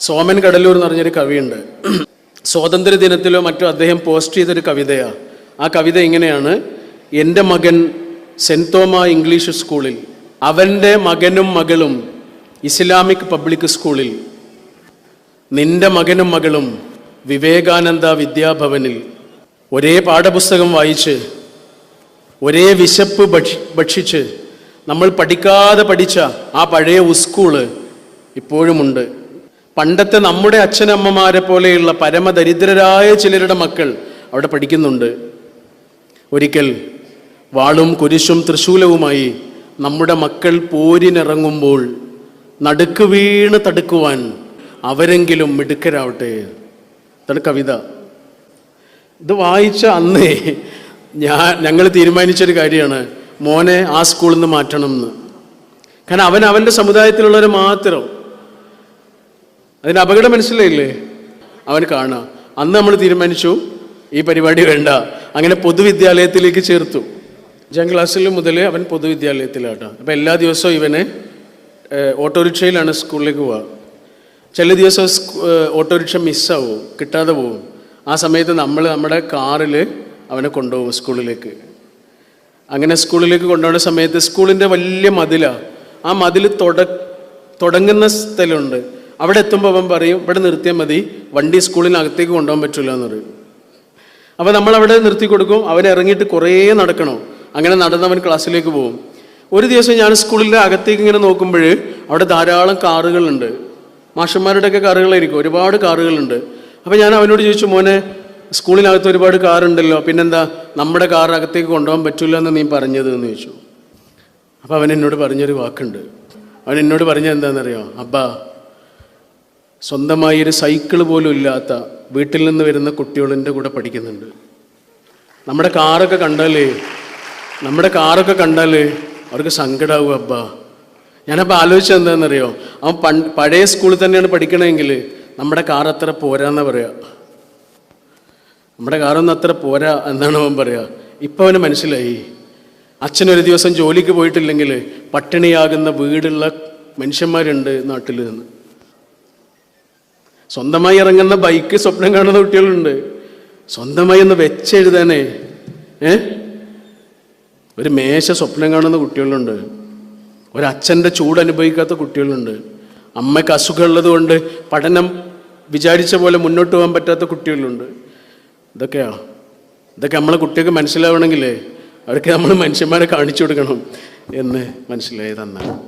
സോമൻ കടലൂർ എന്ന് പറഞ്ഞൊരു കവിയുണ്ട്. സ്വാതന്ത്ര്യ ദിനത്തിലോ മറ്റോ അദ്ദേഹം പോസ്റ്റ് ചെയ്തൊരു കവിതയാണ് ആ കവിത ഇങ്ങനെയാണ് എന്റെ മകൻ സെന്റ് തോമ ഇംഗ്ലീഷ് സ്കൂളിൽ അവന്റെ മകനും മകളും ഇസ്ലാമിക് പബ്ലിക് സ്കൂളിൽ നിന്റെ മകനും മകളും വിവേകാനന്ദ വിദ്യാഭവനിൽ. ഒരേ പാഠപുസ്തകം വായിച്ച് ഒരേ വിശപ്പ് ഭക്ഷിച്ച് നമ്മൾ പഠിക്കാതെ പഠിച്ച ആ പഴയ ഉസ്കൂൾ ഇപ്പോഴുമുണ്ട്. പണ്ടത്തെ നമ്മുടെ അച്ഛനമ്മമാരെ പോലെയുള്ള പരമദരിദ്രരായ ചിലരുടെ മക്കൾ അവിടെ പഠിക്കുന്നുണ്ട്. ഒരിക്കൽ വാളും കുരിശും തൃശൂലവുമായി നമ്മുടെ മക്കൾ പോരിനിറങ്ങുമ്പോൾ നടുക്ക് വീണ് തടുക്കുവാൻ അവരെങ്കിലും മിടുക്കരാവട്ടെ. ഇതാണ് കവിത. ഇത് വായിച്ച അന്നേ ഞാൻ ഞങ്ങൾ തീരുമാനിച്ചൊരു കാര്യമാണ്. മോനെ ആ സ്കൂളിൽ നിന്ന് മാറ്റണം എന്ന്. കാരണം അവൻ അവന്റെ സമുദായത്തിലുള്ളവർ മാത്രം അതിന് അപകടം മനസ്സിലായില്ലേ? അവൻ കാണുക അന്ന് നമ്മൾ തീരുമാനിച്ചു ഈ പരിപാടി വേണ്ട. അങ്ങനെ പൊതുവിദ്യാലയത്തിലേക്ക് ചേർത്തു. അഞ്ചാം ക്ലാസ്സിൽ മുതൽ അവൻ പൊതുവിദ്യാലയത്തിലാട്ടോ അപ്പോൾ എല്ലാ ദിവസവും ഇവനെ ഓട്ടോറിക്ഷയിലാണ് സ്കൂളിലേക്ക് പോവുക ചില ദിവസം ഓട്ടോറിക്ഷ മിസ്സാവും കിട്ടാതെ പോവും. ആ സമയത്ത് നമ്മൾ നമ്മുടെ കാറിൽ അവനെ കൊണ്ടുപോകും സ്കൂളിലേക്ക്. അങ്ങനെ സ്കൂളിലേക്ക് കൊണ്ടുപോകുന്ന സമയത്ത് സ്കൂളിന്റെ വലിയ മതിലാണ് ആ മതിൽ തുട തുടങ്ങുന്ന സ്ഥലമുണ്ട്. അവിടെ എത്തുമ്പോൾ അവൻ പറയും ഇവിടെ നിർത്തിയാൽ മതി വണ്ടി സ്കൂളിനകത്തേക്ക് കൊണ്ടുപോകാൻ പറ്റില്ല എന്ന് പറയും. അപ്പോൾ നമ്മൾ അവിടെ നിർത്തി കൊടുക്കും അവൻ ഇറങ്ങിയിട്ട് കുറേ നടക്കണം? അങ്ങനെ നടന്നവൻ ക്ലാസ്സിലേക്ക് പോകും. ഒരു ദിവസം ഞാൻ സ്കൂളിന്റെ അകത്തേക്ക് ഇങ്ങനെ നോക്കുമ്പോൾ അവിടെ ധാരാളം കാറുകളുണ്ട്. മാഷന്മാരുടെയൊക്കെ കാറുകളായിരിക്കും ഒരുപാട് കാറുകളുണ്ട്. അപ്പോൾ ഞാൻ അവനോട് ചോദിച്ചു മോനെ സ്കൂളിനകത്ത് ഒരുപാട് കാറുണ്ടല്ലോ പിന്നെന്താ നമ്മുടെ കാർ അകത്തേക്ക് കൊണ്ടുപോകാൻ പറ്റില്ല എന്ന് നീ പറഞ്ഞത് എന്ന് ചോദിച്ചു. അപ്പോൾ അവൻ എന്നോട് പറഞ്ഞൊരു വാക്കുണ്ട്. അവൻ എന്നോട് പറഞ്ഞത് എന്താണെന്നറിയോ? അബ്ബാ സ്വന്തമായി ഒരു സൈക്കിൾ പോലും ഇല്ലാത്ത വീട്ടിൽ നിന്ന് വരുന്ന കുട്ടികളിന്റെ കൂടെ പഠിക്കുന്നുണ്ട്. നമ്മുടെ കാറൊക്കെ കണ്ടാലേ നമ്മുടെ കാറൊക്കെ കണ്ടാലേ അവർക്ക് സങ്കടാവും അബ്ബാ. ഞാനപ്പോൾ ആലോചിച്ചത് എന്താണെന്നറിയോ? അവൻ പണ്ട് പഴയ സ്കൂളിൽ തന്നെയാണ് പഠിക്കണമെങ്കിൽ നമ്മുടെ കാർ അത്ര പോരാന്ന് പറയാ. നമ്മുടെ കാറൊന്നും അത്ര പോരാ എന്നാണ് അവൻ പറയുക ഇപ്പം അവന് മനസ്സിലായി. അച്ഛനൊരു ദിവസം ജോലിക്ക് പോയിട്ടില്ലെങ്കിൽ പട്ടിണിയാകുന്ന വീടുള്ള മനുഷ്യന്മാരുണ്ട് നാട്ടിൽ നിന്ന്. സ്വന്തമായി ഇറങ്ങുന്ന ബൈക്ക് സ്വപ്നം കാണുന്ന കുട്ടികളുണ്ട്. സ്വന്തമായി ഒന്ന് വെച്ചെഴുതാനേ. ഏ? ഒരു മേശ സ്വപ്നം കാണുന്ന കുട്ടികളുണ്ട്. ഒരച്ഛന്റെ ചൂട് അനുഭവിക്കാത്ത കുട്ടികളുണ്ട്. അമ്മയ്ക്ക് അസുഖമുള്ളത് കൊണ്ട് പഠനം വിചാരിച്ച പോലെ മുന്നോട്ട് പോകാൻ പറ്റാത്ത കുട്ടികളുണ്ട്. ഇതൊക്കെയാ. ഇതൊക്കെ നമ്മളെ കുട്ടികൾക്ക് മനസ്സിലാവണമെങ്കിലേ അവർക്ക് നമ്മൾ മനുഷ്യന്മാരെ കാണിച്ചു കൊടുക്കണം എന്ന് മനസ്സിലായി അന്നാണ്